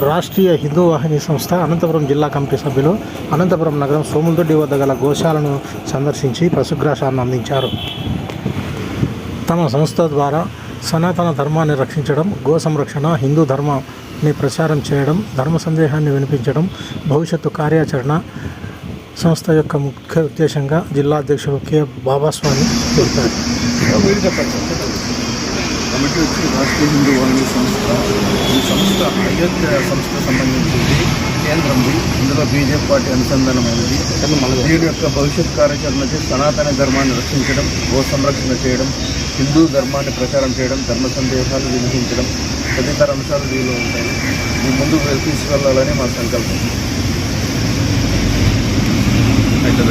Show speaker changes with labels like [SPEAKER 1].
[SPEAKER 1] రాష్ట్రీయ హిందూ వాహిని సంస్థ అనంతపురం జిల్లా కమిటీ సభ్యులు అనంతపురం నగరం సోములదొడ్డి వద్ద గల గోశాలను సందర్శించి పశుగ్రాసాన్ని అందించారు. తమ సంస్థ ద్వారా సనాతన ధర్మాన్ని రక్షించడం గో సంరక్షణ హిందూ ధర్మాన్ని ప్రచారం చేయడం ధర్మ సందేహాన్ని వినిపించడం భవిష్యత్తు కార్యాచరణ సంస్థ యొక్క ముఖ్య ఉద్దేశంగా జిల్లా అధ్యక్షుడు కె. బాబాస్వామి తెలిపారు.
[SPEAKER 2] కమిటీ వచ్చి రాష్ట్రీయ హిందూ వాహిని సంస్థ సంస్థ అయోధ్య సంస్థ సంబంధించింది కేంద్రంది ఇందులో బీజేపీ పార్టీ అనుసంధానమైనది. దీని యొక్క భవిష్యత్ కార్యాచరణ వచ్చి సనాతన ధర్మాన్ని రక్షించడం గో సంరక్షణ చేయడం హిందూ ధర్మాన్ని ప్రచారం చేయడం ధర్మ సందేశాలు వినిపించడం తదితర అంశాలు దీనిలో ఉంటాయి. ఇది ముందుకు తీసుకెళ్ళాలని మా సంకల్పం. అయితే